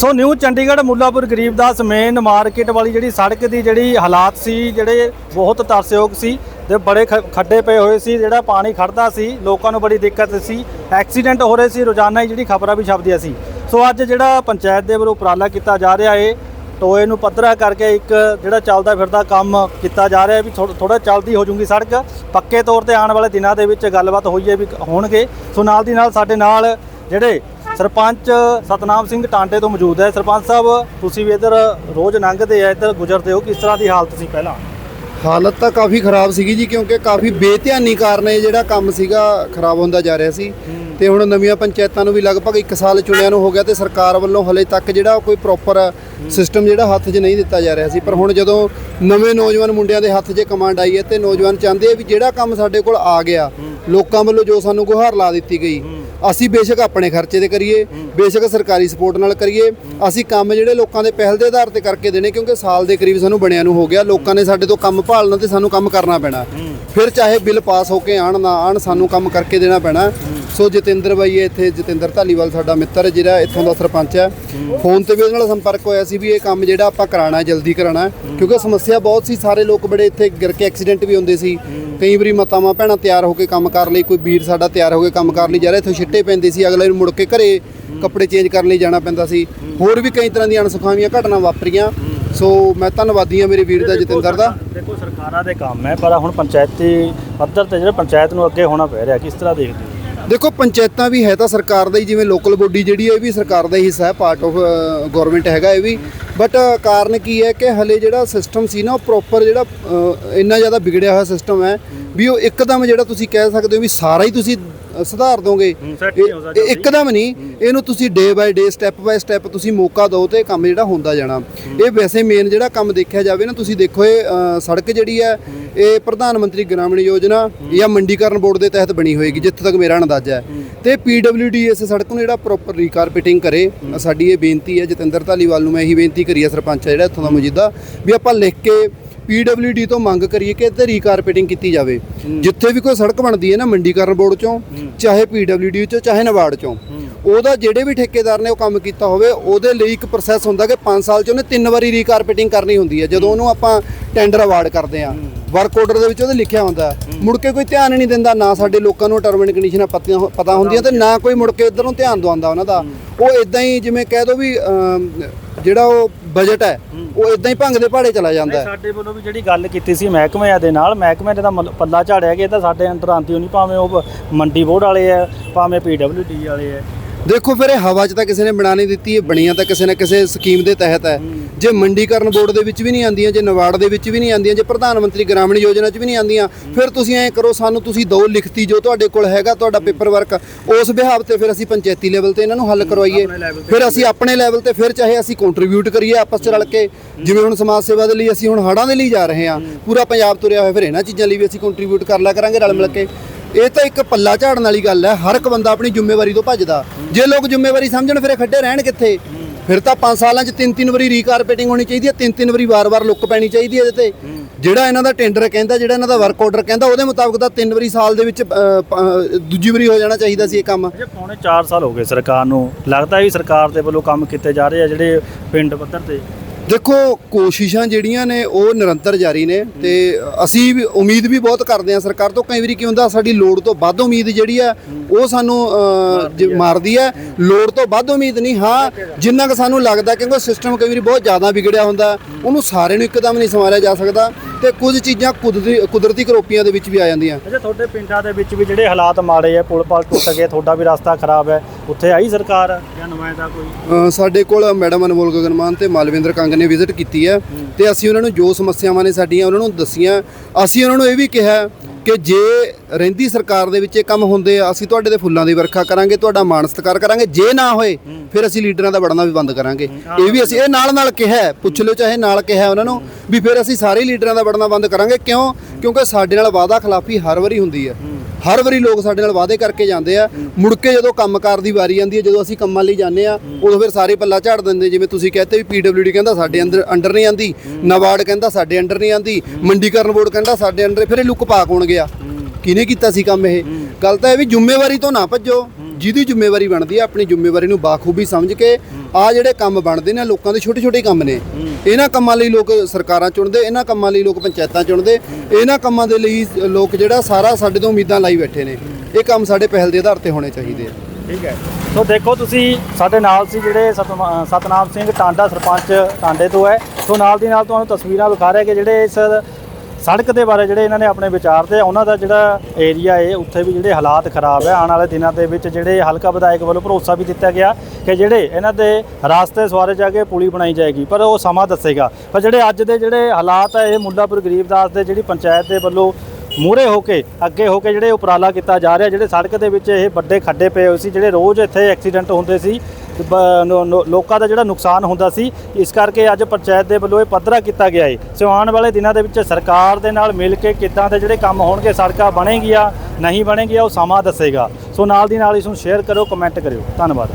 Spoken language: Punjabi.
So new Chandigarh Mullanpur Garibdas main market ਵਾਲੀ ਜਿਹੜੀ ਸੜਕ ਦੀ ਜਿਹੜੀ ਹਾਲਾਤ ਸੀ, ਜਿਹੜੇ ਬਹੁਤ ਤਰਸਯੋਗ ਸੀ ਤੇ ਬੜੇ ਖ- ਖੱਡੇ ਪਏ ਹੋਏ ਸੀ, ਜਿਹੜਾ ਪਾਣੀ ਖੜਦਾ ਸੀ, ਲੋਕਾਂ ਨੂੰ ਬੜੀ ਦਿੱਕਤ ਸੀ, ਐਕਸੀਡੈਂਟ ਹੋ ਰਹੇ ਸੀ, ਰੋਜ਼ਾਨਾ ਹੀ ਜਿਹੜੀ ਖਬਰਾਂ ਵੀ ਛਪਦੀਆਂ ਸੀ। ਸੋ ਅੱਜ ਜਿਹੜਾ ਪੰਚਾਇਤ ਦੇ ਵੱਲੋਂ ਉਪਰਾਲਾ ਕੀਤਾ ਜਾ ਰਿਹਾ ਏ, ਟੋਏ ਨੂੰ ਪੱਧਰਾ ਕਰਕੇ ਇੱਕ ਜਿਹੜਾ ਚੱਲਦਾ ਫਿਰਦਾ ਕੰਮ ਕੀਤਾ ਜਾ ਰਿਹਾ ਵੀ ਥੋੜਾ ਚੱਲਦੀ ਹੋ ਜੂਗੀ ਸੜਕ, ਪੱਕੇ ਤੌਰ ਤੇ ਆਉਣ ਵਾਲੇ ਦਿਨਾਂ ਦੇ ਵਿੱਚ ਗੱਲਬਾਤ ਹੋਈ ਹੈ ਵੀ ਹੋਣਗੇ। ਸੋ ਨਾਲ ਦੀ ਨਾਲ ਸਾਡੇ ਨਾਲ ਜਿਹੜੇ ਸਰਪੰਚ ਸਤਨਾਮ ਸਿੰਘ ਟਾਂਡੇ ਤੋਂ ਮੌਜੂਦ ਹੈ। ਸਰਪੰਚ ਸਾਹਿਬ ਤੁਸੀਂ ਵੀ ਇੱਧਰ ਰੋਜ਼ ਲੰਘਦੇ ਆ ਇੱਧਰ ਗੁਜ਼ਰਦੇ ਹੋ। ਕਿਸ ਤਰ੍ਹਾਂ ਦੀ ਹਾਲਤ ਸੀ ਪਹਿਲਾਂ? ਹਾਲਤ ਤਾਂ ਕਾਫੀ ਖਰਾਬ ਸੀਗੀ ਜੀ ਕਿਉਂਕਿ ਕਾਫੀ ਬੇਧਿਆਨੀ ਕਾਰਨ ਇਹ ਜਿਹੜਾ ਕੰਮ ਸੀਗਾ ਖਰਾਬ ਹੁੰਦਾ ਜਾ ਰਿਹਾ ਸੀ। ਤੇ ਹੁਣ ਨਵੀਆਂ ਪੰਚਾਇਤਾਂ ਨੂੰ ਵੀ ਲਗਭਗ 1 ਸਾਲ ਚੁਣਿਆ ਨੂੰ ਹੋ ਗਿਆ ਤੇ ਸਰਕਾਰ ਵੱਲੋਂ ਹਲੇ ਤੱਕ ਜਿਹੜਾ ਕੋਈ ਪ੍ਰੋਪਰ ਸਿਸਟਮ ਜਿਹੜਾ ਹੱਥ 'ਚ ਨਹੀਂ ਦਿੱਤਾ ਜਾ ਰਿਹਾ ਸੀ। ਪਰ ਹੁਣ ਜਦੋਂ ਨਵੇਂ ਨੌਜਵਾਨ ਮੁੰਡਿਆਂ ਦੇ ਹੱਥ 'ਚ ਕਮਾਂਡ ਆਈ ਹੈ ਤੇ ਨੌਜਵਾਨ ਚਾਹੁੰਦੇ ਆ ਵੀ ਜਿਹੜਾ ਕੰਮ ਸਾਡੇ ਕੋਲ ਆ ਗਿਆ ਲੋਕਾਂ ਵੱਲੋਂ ਜੋ ਸਾਨੂੰ ਗੁਹਾਰ ਲਾ ਦਿੱਤੀ ਗਈ ਅਸੀਂ ਬੇਸ਼ੱਕ ਆਪਣੇ ਖਰਚੇ ਤੇ ਕਰੀਏ ਬੇਸ਼ੱਕ ਸਰਕਾਰੀ ਸਪੋਰਟ ਨਾਲ ਕਰੀਏ ਅਸੀਂ ਕੰਮ ਜਿਹੜੇ ਲੋਕਾਂ ਦੇ ਪਹਿਲ ਦੇ ਆਧਾਰ ਤੇ ਕਰਕੇ ਦੇਣੇ ਕਿਉਂਕਿ ਸਾਲ ਦੇ ਕਰੀਬ ਸਾਨੂੰ ਬਣਿਆ ਨੂੰ ਹੋ ਗਿਆ ਲੋਕਾਂ ਨੇ ਸਾਡੇ ਤੋਂ ਕੰਮ ਭਾਲਣਾ ਤੇ ਸਾਨੂੰ ਕੰਮ ਕਰਨਾ ਪੈਣਾ। ਫਿਰ ਚਾਹੇ ਬਿੱਲ ਪਾਸ ਹੋ ਕੇ ਆਣ ਨਾ ਆਣ ਸਾਨੂੰ ਕੰਮ ਕਰਕੇ ਦੇਣਾ ਪੈਣਾ। ਸੋ ਜਤਿੰਦਰ ਬਾਈ ਇੱਥੇ ਜਤਿੰਦਰ ਧਾਲੀਵਾਲ ਸਾਡਾ ਮਿੱਤਰ ਹੈ ਜਿਹੜਾ ਇੱਥੋਂ ਦਾ ਸਰਪੰਚ ਹੈ। ਫੋਨ ਤੇ ਵੀ ਉਹਦੇ ਨਾਲ ਸੰਪਰਕ ਹੋਇਆ ਸੀ ਵੀ ਇਹ ਕੰਮ ਜਿਹੜਾ ਆਪਾਂ ਕਰਾਣਾ ਜਲਦੀ ਕਰਾਣਾ ਕਿਉਂਕਿ ਸਮੱਸਿਆ ਬਹੁਤ ਸੀ ਸਾਰੇ ਲੋਕ ਬੜੇ ਇੱਥੇ ਗਿਰ ਕੇ ਐਕਸੀਡੈਂਟ ਵੀ ਹੁੰਦੇ ਸੀ। ਕਈ ਵਾਰੀ ਮਾਤਾਵਾਂ ਭੈਣਾਂ ਤਿਆਰ ਹੋ ਕੇ ਕੰਮ ਕਰ ਲਈ ਕੋਈ ਵੀਰ ਸਾਡਾ ਤਿਆਰ ਹੋ ਕੇ ਕੰਮ ਕਰ ਲਈ ਜਾ ਰਿਹਾ ਇੱਥੋਂ ਛਿੱਟੇ ਪੈਂਦੇ ਸੀ ਅਗਲੇ ਨੂੰ ਮੁੜ ਕੇ ਘਰੇ ਕੱਪੜੇ ਚੇਂਜ ਕਰਨ ਲਈ ਜਾਣਾ ਪੈਂਦਾ ਸੀ। ਹੋਰ ਵੀ ਕਈ ਤਰ੍ਹਾਂ ਦੀਆਂ ਅਣਸੁਖਾਵੀਆਂ ਘਟਨਾ ਵਾਪਰੀਆਂ। ਸੋ ਮੈਂ ਧੰਨਵਾਦੀ ਹਾਂ ਮੇਰੇ ਵੀਰ ਦਾ ਜਤਿੰਦਰ ਦਾ। ਦੇਖੋ ਸਰਕਾਰਾਂ ਦੇ ਕੰਮ ਹੈ ਪਰ ਹੁਣ ਪੰਚਾਇਤੀ ਪੱਧਰ ਤੇ ਜਿਹੜਾ ਪੰਚਾਇਤ ਨੂੰ ਅੱਗੇ ਹੋਣਾ ਪੈ ਰਿਹਾ ਕਿਸ ਤਰ੍ਹਾਂ ਦੇਖਦੇ ਦੇਖੋ ਪੰਚਾਇਤਾਂ ਵੀ ਹੈ ਤਾਂ ਸਰਕਾਰ ਦਾ ਹੀ ਜਿਵੇਂ ਲੋਕਲ ਬੋਡੀ ਜਿਹੜੀ ਹੈ ਇਹ ਵੀ ਸਰਕਾਰ ਦਾ ਹੀ ਹਿੱਸਾ ਹੈ ਪਾਰਟ ਆਫ ਗਵਰਨਮੈਂਟ ਹੈਗਾ ਇਹ ਵੀ। ਬਟ ਕਾਰਨ ਕੀ ਹੈ ਕਿ ਹਲੇ ਜਿਹੜਾ ਸਿਸਟਮ ਸੀ ਨਾ ਉਹ ਪ੍ਰੋਪਰ ਜਿਹੜਾ ਅ, ਇੰਨਾ ਜ਼ਿਆਦਾ ਵਿਗੜਿਆ ਹੋਇਆ ਸਿਸਟਮ ਹੈ ਵੀ ਉਹ ਇੱਕਦਮ ਜਿਹੜਾ ਤੁਸੀਂ ਕਹਿ ਸਕਦੇ ਹੋ ਵੀ ਸਾਰਾ ਹੀ ਤੁਸੀਂ ਸੁਧਾਰ ਦੋਗੇ। ਇੱਕਦਮ ਨਹੀਂ ਇਹਨੂੰ ਤੁਸੀਂ ਡੇ ਬਾਈ ਡੇ ਸਟੈਪ ਬਾਈ ਸਟੈਪ ਤੁਸੀਂ ਮੌਕਾ ਦਿਓ ਤੇ ਕੰਮ ਜਿਹੜਾ ਹੁੰਦਾ ਜਾਣਾ। ਇਹ ਵੈਸੇ ਮੇਨ ਜਿਹੜਾ ਕੰਮ ਦੇਖਿਆ ਜਾਵੇ ਨਾ ਤੁਸੀਂ ਦੇਖੋ ਇਹ ਸੜਕ ਜਿਹੜੀ ਹੈ ਇਹ ਪ੍ਰਧਾਨ ਮੰਤਰੀ ਗ੍ਰਾਮੀਣ ਯੋਜਨਾ ਜਾਂ ਮੰਡੀਕਰਨ ਬੋਰਡ ਦੇ ਤਹਿਤ ਬਣੀ ਹੋਏਗੀ ਜਿੱਥੇ ਤੱਕ ਮੇਰਾ ਅੰਦਾਜ਼ਾ ਹੈ। ਤੇ ਪੀਡਬਲਯੂਡੀ ਇਸ ਸੜਕ ਨੂੰ ਜਿਹੜਾ ਪ੍ਰੋਪਰ ਰੀਕਾਰਪੇਟਿੰਗ ਕਰੇ ਸਾਡੀ ਇਹ ਬੇਨਤੀ ਹੈ ਜਤਿੰਦਰ ਧਾਲੀਵਾਲ ਨੂੰ ਮੈਂ ਇਹੀ ਬੇਨਤੀ ਕਰੀ ਹੈ ਸਰਪੰਚ ਜਿਹੜਾ ਇੱਥੋਂ ਦਾ ਮੌਜੂਦਾ ਵੀ ਆਪਾਂ ਲਿਖ ਕੇ ਪੀਡਬਲਯੂਡੀ ਤੋਂ ਮੰਗ ਕਰੀਏ ਕਿ ਇੱਧਰ ਰੀਕਾਰਪੇਟਿੰਗ ਕੀਤੀ ਜਾਵੇ। ਜਿੱਥੇ ਵੀ ਕੋਈ ਸੜਕ ਬਣਦੀ ਹੈ ਨਾ, ਮੰਡੀਕਰਨ ਬੋਰਡ ਚੋਂ, ਚਾਹੇ ਪੀਡਬਲਯੂਡੀ ਚੋਂ, ਚਾਹੇ ਨਵਾਰਡ ਚੋਂ, ਉਹਦਾ ਜਿਹੜੇ ਵੀ ਠੇਕੇਦਾਰ ਨੇ ਉਹ ਕੰਮ ਕੀਤਾ ਹੋਵੇ, ਉਹਦੇ ਲਈ ਇੱਕ ਪ੍ਰੋਸੈਸ ਹੁੰਦਾ ਕਿ 5 ਸਾਲ ਚ ਉਹਨੇ ਤਿੰਨ ਵਾਰੀ ਰੀਕਾਰਪੇਟਿੰਗ ਕਰਨੀ ਹੁੰਦੀ ਹੈ। ਜਦੋਂ ਉਹਨੂੰ ਆਪਾਂ ਟੈਂਡਰ ਅਵਾਰਡ ਕਰਦੇ ਆ ਵਰਕ ਆਰਡਰ ਦੇ ਵਿੱਚ ਉਹਦੇ ਲਿਖਿਆ ਹੁੰਦਾ ਮੁੜ ਕੇ ਕੋਈ ਧਿਆਨ ਨਹੀਂ ਦਿੰਦਾ, ਨਾ ਸਾਡੇ ਲੋਕਾਂ ਨੂੰ ਟਰਮ ਐਂਡ ਕੰਡੀਸ਼ਨਾਂ ਪਤੀਆਂ ਪਤਾ ਹੁੰਦੀਆਂ ਤੇ ਨਾ ਕੋਈ ਮੁੜ ਕੇ ਇਧਰ ਨੂੰ ਧਿਆਨ ਦਵਾਉਂਦਾ ਉਹਨਾਂ ਦਾ। ਉਹ ਇਦਾਂ ਹੀ ਜਿਵੇਂ ਕਹਿ ਦੋ ਵੀ ਜਿਹੜਾ ਉਹ ਬਜਟ ਹੈ ਉਹ ਇਦਾਂ ਹੀ ਭੰਗ ਦੇ ਪਹਾੜੇ ਚਲਾ ਜਾਂਦਾ ਹੈ। ਸਾਡੇ ਵੱਲੋਂ ਵੀ ਜਿਹੜੀ ਗੱਲ ਕੀਤੀ ਸੀ ਮਹਿਕਮਿਆਂ ਦੇ ਨਾਲ ਮਹਿਕਮੇ ਨੇ ਤਾਂ ਮਤਲਬ ਪੱਲਾ ਝਾੜਿਆ ਕਿ ਇਹ ਤਾਂ ਸਾਡੇ ਅੰਡਰ ਆਂਦੀ ਹੋਣੀ ਭਾਵੇਂ ਉਹ ਮੰਡੀ ਬੋਰਡ ਵਾਲੇ ਆ ਭਾਵੇਂ ਪੀਡਬਲਯੂਡੀ ਵਾਲੇ ਆ। ਦੇਖੋ ਫਿਰ ਇਹ ਹਵਾ 'ਚ ਤਾਂ ਕਿਸੇ ਨੇ ਬਣਾ ਨਹੀਂ ਦਿੱਤੀ ਇਹ ਬਣੀਆਂ ਤਾਂ ਕਿਸੇ ਨਾ ਕਿਸੇ ਸਕੀਮ ਦੇ ਤਹਿਤ ਹੈ। ਜੇ ਮੰਡੀਕਰਨ ਬੋਰਡ ਦੇ ਵਿੱਚ ਵੀ ਨਹੀਂ ਆਉਂਦੀਆਂ ਜੇ ਨਵਾਰਡ ਦੇ ਵਿੱਚ ਵੀ ਨਹੀਂ ਆਉਂਦੀਆਂ ਜੇ ਪ੍ਰਧਾਨ ਮੰਤਰੀ ਗ੍ਰਾਮੀਣ ਯੋਜਨਾ 'ਚ ਵੀ ਨਹੀਂ ਆਉਂਦੀਆਂ ਫਿਰ ਤੁਸੀਂ ਐਂ ਕਰੋ ਸਾਨੂੰ ਤੁਸੀਂ ਦੋ ਲਿਖਤੀ ਜੋ ਤੁਹਾਡੇ ਕੋਲ ਹੈਗਾ ਤੁਹਾਡਾ ਪੇਪਰ ਵਰਕ ਉਸ ਬਿਹਾਵ ਤੇ ਫਿਰ ਅਸੀਂ ਪੰਚਾਇਤੀ ਲੈਵਲ ਤੇ ਇਹਨਾਂ ਨੂੰ ਹੱਲ ਕਰਵਾਈਏ। ਫਿਰ ਅਸੀਂ ਆਪਣੇ ਲੈਵਲ ਤੇ ਫਿਰ ਚਾਹੇ ਅਸੀਂ ਕੰਟਰੀਬਿਊਟ ਕਰੀਏ ਆਪਸ 'ਚ ਰਲ ਕੇ ਜਿਵੇਂ ਹੁਣ ਸਮਾਜ ਸੇਵਾ ਦੇ ਲਈ ਅਸੀਂ ਹੁਣ ਹੜਾਂ ਦੇ ਲਈ ਜਾ ਰਹੇ ਹਾਂ ਪੂਰਾ ਪੰਜਾਬ ਤੁਰਿਆ ਹੋਇਆ ਫਿਰ ਇਹਨਾਂ ਚੀਜ਼ਾਂ ਲਈ ਵੀ ਅਸੀਂ ਕੰਟਰੀਬਿਊਟ ਕਰ ਲਿਆ ਕਰਾਂਗੇ ਰਲ ਮਿਲ ਕੇ। ਇਹ ਤਾਂ ਇੱਕ ਪੱਲਾ ਝਾੜਨ ਵਾਲੀ ਗੱਲ ਹੈ, ਹਰ ਇੱਕ ਬੰਦਾ ਆਪਣੀ ਜ਼ਿੰਮੇਵਾਰੀ ਤੋਂ ਭੱਜਦਾ। ਜੇ ਲੋਕ ਜ਼ਿੰਮੇਵਾਰੀ ਸਮਝਣ, ਫਿਰ ਖੱਡੇ ਰਹਿਣ ਕਿੱਥੇ? ਫਿਰ ਤਾਂ 5 ਸਾਲਾਂ 'ਚ ਤਿੰਨ ਤਿੰਨ ਵਾਰੀ ਰੀਕਾਰਪੇਟਿੰਗ ਹੋਣੀ ਚਾਹੀਦੀ ਹੈ, ਤਿੰਨ ਤਿੰਨ ਵਾਰੀ ਵਾਰ-ਵਾਰ ਲੁੱਕ ਪੈਣੀ ਚਾਹੀਦੀ ਹੈ ਇਹਦੇ ਤੇ। ਜਿਹੜਾ ਇਹਨਾਂ ਦਾ ਟੈਂਡਰ ਕਹਿੰਦਾ, ਜਿਹੜਾ ਇਹਨਾਂ ਦਾ ਵਰਕ ਆਰਡਰ ਕਹਿੰਦਾ, ਉਹਦੇ ਮੁਤਾਬਕ ਤਾਂ ਤਿੰਨ ਵਾਰੀ ਸਾਲ ਦੇ ਵਿੱਚ ਦੂਜੀ ਵਾਰੀ ਹੋ ਜਾਣਾ ਚਾਹੀਦਾ ਸੀ ਇਹ ਕੰਮ। ਜੇ ਪੌਣੇ 4 ਸਾਲ ਹੋ ਗਏ ਸਰਕਾਰ ਨੂੰ। ਲੱਗਦਾ ਵੀ ਸਰਕਾਰ ਦੇ ਵੱਲੋਂ ਕੰਮ ਕੀਤੇ ਜਾ ਰਹੇ ਆ ਜਿਹੜੇ ਪਿੰਡ ਪੱਧਰ ਤੇ। ਦੇਖੋ ਕੋਸ਼ਿਸ਼ਾਂ ਜਿਹੜੀਆਂ ਨੇ ਉਹ ਨਿਰੰਤਰ ਜਾਰੀ ਨੇ ਤੇ ਅਸੀਂ ਵੀ ਉਮੀਦ ਵੀ ਬਹੁਤ ਕਰਦੇ ਹਾਂ ਸਰਕਾਰ ਤੋਂ। ਕਈ ਵਾਰੀ ਕੀ ਹੁੰਦਾ ਸਾਡੀ ਲੋੜ ਤੋਂ ਵੱਧ ਉਮੀਦ ਜਿਹੜੀ ਆ ਉਹ ਸਾਨੂੰ ਮਾਰਦੀ ਹੈ। ਲੋੜ ਤੋਂ ਵੱਧ ਉਮੀਦ ਨਹੀਂ ਹਾਂ ਜਿੰਨਾ ਕਿ ਸਾਨੂੰ ਲੱਗਦਾ ਕਿਉਂਕਿ ਸਿਸਟਮ ਕਈ ਵਾਰੀ ਬਹੁਤ ਜ਼ਿਆਦਾ ਵਿਗੜਿਆ ਹੁੰਦਾ ਉਹਨੂੰ ਸਾਰੇ ਨੂੰ ਇੱਕਦਮ ਨਹੀਂ ਸੰਭਾਲਿਆ ਜਾ ਸਕਦਾ ਤੇ ਕੁਝ ਚੀਜ਼ਾਂ ਕੁਦਰਤੀ ਕੁਦਰਤੀ ਕਰੋਪੀਆਂ ਦੇ ਵਿੱਚ ਵੀ ਆ ਜਾਂਦੀਆਂ। ਅੱਛਾ ਤੁਹਾਡੇ ਪਿੰਡਾਂ ਦੇ ਵਿੱਚ ਵੀ ਜਿਹੜੇ ਹਾਲਾਤ ਮਾੜੇ ਆ ਪੁਲ ਪਾਲ ਟੁੱਟ ਗਏ ਤੁਹਾਡਾ ਵੀ ਰਸਤਾ ਖਰਾਬ ਹੈ ਉੱਥੇ ਆਈ ਸਰਕਾਰ? ਜਾਂ ਨੁਮਾਇੰਦਾ ਕੋਈ ਸਾਡੇ ਕੋਲ ਮੈਡਮ ਅਨਮੋਲ ਗਗਨਮਾਨ ਤੇ ਮਾਲਵਿੰਦਰ ਕੰਗ ਨੇ ਵਿਜ਼ਿਟ ਕੀਤੀ ਹੈ ਤੇ ਅਸੀਂ ਉਹਨਾਂ ਨੂੰ ਜੋ ਸਮੱਸਿਆਵਾਂ ਨੇ ਸਾਡੀਆਂ ਉਹਨਾਂ ਨੂੰ ਦੱਸੀਆਂ। ਅਸੀਂ ਉਹਨਾਂ ਨੂੰ ਇਹ ਵੀ ਕਿਹਾ ਕਿ ਜੇ ਰਹਿੰਦੀ ਸਰਕਾਰ ਦੇ ਵਿੱਚ ਇਹ ਕੰਮ ਹੁੰਦੇ ਆ ਅਸੀਂ ਤੁਹਾਡੇ ਦੇ ਫੁੱਲਾਂ ਦੀ ਵਰਖਾ ਕਰਾਂਗੇ ਤੁਹਾਡਾ ਮਾਣ ਸਤਿਕਾਰ ਕਰਾਂਗੇ। ਜੇ ਨਾ ਹੋਏ ਫਿਰ ਅਸੀਂ ਲੀਡਰਾਂ ਦਾ ਵੜਨਾ ਵੀ ਬੰਦ ਕਰਾਂਗੇ। ਇਹ ਵੀ ਅਸੀਂ ਇਹ ਨਾਲ ਨਾਲ ਕਿਹਾ ਪੁੱਛ ਲਿਓ ਚਾਹੇ ਨਾਲ ਕਿਹਾ ਉਹਨਾਂ ਨੂੰ ਵੀ ਫਿਰ ਅਸੀਂ ਸਾਰੇ ਲੀਡਰਾਂ ਦਾ ਵੜਨਾ ਬੰਦ ਕਰਾਂਗੇ। ਕਿਉਂ? ਕਿਉਂਕਿ ਸਾਡੇ ਨਾਲ ਵਾਅਦਾ ਖਿਲਾਫੀ ਹਰ ਵਾਰੀ ਹੁੰਦੀ ਹੈ। ਹਰ ਵਾਰੀ ਲੋਕ ਸਾਡੇ ਨਾਲ ਵਾਅਦੇ ਕਰਕੇ ਜਾਂਦੇ ਆ। ਮੁੜ ਕੇ ਜਦੋਂ ਕੰਮਕਾਰ ਦੀ ਵਾਰੀ ਆਉਂਦੀ ਹੈ ਜਦੋਂ ਅਸੀਂ ਕੰਮਾਂ ਲਈ ਜਾਂਦੇ ਆ ਉਦੋਂ ਫਿਰ ਸਾਰੇ ਪੱਲਾ ਝਾੜ ਦਿੰਦੇ ਜਿਵੇਂ ਤੁਸੀਂ ਕਹਤੇ ਵੀ ਪੀਡਬਲਯੂਡੀ ਕਹਿੰਦਾ ਸਾਡੇ ਅੰਦਰ ਅੰਡਰ ਨਹੀਂ ਆਂਦੀ ਨਵਾਰਡ ਕਹਿੰਦਾ ਸਾਡੇ ਅੰਡਰ ਨਹੀਂ ਆਂਦੀ ਮੰਡੀਕਰਨ ਬੋਰਡ ਕਹਿੰਦਾ ਸਾਡੇ ਅੰਡਰ ਫਿਰ ਇਹ ਲੁੱਕ ਪਾ ਕੌਣ ਗਿਆ ਕਿਹਨੇ ਕੀਤਾ ਸੀ ਕੰਮ ਇਹ? ਗੱਲ ਤਾਂ ਇਹ ਵੀ ਜ਼ਿੰਮੇਵਾਰੀ ਤੋਂ ਨਾ ਭੱਜੋ। ਜਿਹਦੀ ਜ਼ਿੰਮੇਵਾਰੀ ਬਣਦੀ ਹੈ ਆਪਣੀ ਜ਼ਿੰਮੇਵਾਰੀ ਨੂੰ ਬਾਖੂਬੀ ਸਮਝ ਕੇ ਆ ਜਿਹੜੇ ਕੰਮ ਬਣਦੇ ਨੇ ਲੋਕਾਂ ਦੇ ਛੋਟੇ ਛੋਟੇ ਕੰਮ ਨੇ। ਇਹਨਾਂ ਕੰਮਾਂ ਲਈ ਲੋਕ ਸਰਕਾਰਾਂ ਚੁਣਦੇ ਇਹਨਾਂ ਕੰਮਾਂ ਲਈ ਲੋਕ ਪੰਚਾਇਤਾਂ ਚੁਣਦੇ ਇਹਨਾਂ ਕੰਮਾਂ ਦੇ ਲਈ ਲੋਕ ਜਿਹੜਾ ਸਾਰਾ ਸਾਡੇ ਤੋਂ ਉਮੀਦਾਂ ਲਾਈ ਬੈਠੇ ਨੇ। ਇਹ ਕੰਮ ਸਾਡੇ ਪਹਿਲ ਦੇ ਆਧਾਰ ਤੇ ਹੋਣੇ ਚਾਹੀਦੇ ਆ। ਠੀਕ ਹੈ। ਸੋ ਦੇਖੋ ਤੁਸੀਂ ਸਾਡੇ ਨਾਲ ਸੀ ਜਿਹੜੇ ਸਤਨਾਮ ਸਿੰਘ ਟਾਂਡਾ ਸਰਪੰਚ ਟਾਂਡੇ ਤੋਂ ਹੈ। ਸੋ ਨਾਲ ਦੀ ਨਾਲ ਤੁਹਾਨੂੰ ਤਸਵੀਰਾਂ ਵਿਖਾ ਰਿਹਾ ਕਿ ਜਿਹੜੇ ਇਸ ਸੜਕ ਦੇ ਬਾਰੇ ਜਿਹੜੇ ਇਹਨਾਂ ਨੇ ਆਪਣੇ ਵਿਚਾਰ ਤੇ ਉਹਨਾਂ ਦਾ ਜਿਹੜਾ ਏਰੀਆ ਏ, ਉੱਥੇ ਵੀ ਜਿਹੜੇ ਹਾਲਾਤ ਖਰਾਬ ਹੈ ਆਉਣ ਵਾਲੇ ਦਿਨਾਂ ਦੇ ਵਿੱਚ ਜਿਹੜੇ ਹਲਕਾ ਵਿਧਾਇਕ ਵੱਲੋਂ ਭਰੋਸਾ ਵੀ ਦਿੱਤਾ ਗਿਆ ਕਿ ਜਿਹੜੇ ਇਹਨਾਂ ਦੇ ਰਾਸਤੇ ਸਵਾਰੇ ਜਾ ਕੇ ਪੁਲੀ ਬਣਾਈ ਜਾਏਗੀ, ਪਰ ਉਹ ਸਮਾਂ ਦੱਸੇਗਾ। ਪਰ ਜਿਹੜੇ ਅੱਜ ਦੇ ਜਿਹੜੇ ਹਾਲਾਤ ਹੈ ਇਹ ਮੁੱਲਾਪੁਰ ਗਰੀਬਦਾਸ ਦੇ ਜਿਹੜੀ ਪੰਚਾਇਤ ਦੇ ਵੱਲੋਂ ਮੂਰੇ ਹੋ ਕੇ, ਅੱਗੇ ਹੋ ਕੇ ਜਿਹੜੇ ਉਪਰਾਲਾ ਕੀਤਾ ਜਾ ਰਿਹਾ, ਜਿਹੜੇ ਸੜਕ ਦੇ ਵਿੱਚ ਇਹ ਵੱਡੇ ਖੱਡੇ ਪਏ ਹੋਏ ਸੀ, ਜਿਹੜੇ ਰੋਜ਼ ਇੱਥੇ ਐਕਸੀਡੈਂਟ ਹੁੰਦੇ ਸੀ ਲੋਕਾਂ ਦਾ ਜਿਹੜਾ ਨੁਕਸਾਨ ਹੁੰਦਾ ਸੀ, ਇਸ ਕਰਕੇ ਅੱਜ ਪੰਚਾਇਤ ਦੇ ਵੱਲੋਂ ਇਹ ਪੱਧਰਾ ਕੀਤਾ ਗਿਆ ਹੈ ਸੋ ਆਉਣ ਵਾਲੇ ਦਿਨਾਂ ਦੇ ਵਿੱਚ ਸਰਕਾਰ ਦੇ ਨਾਲ ਮਿਲ ਕੇ ਕਿੱਦਾਂ ਦੇ ਜਿਹੜੇ ਕੰਮ ਹੋਣਗੇ, ਸੜਕਾਂ ਬਣੇਗੀਆਂ, ਨਹੀਂ ਬਣੇਗੀਆਂ, ਉਹ ਸਮਾਂ ਦੱਸੇਗਾ। ਸੋ ਨਾਲ ਦੀ ਨਾਲ ਇਸ ਨੂੰ ਸ਼ੇਅਰ ਕਰੋ ਕਮੈਂਟ ਕਰਿਓ। ਧੰਨਵਾਦ।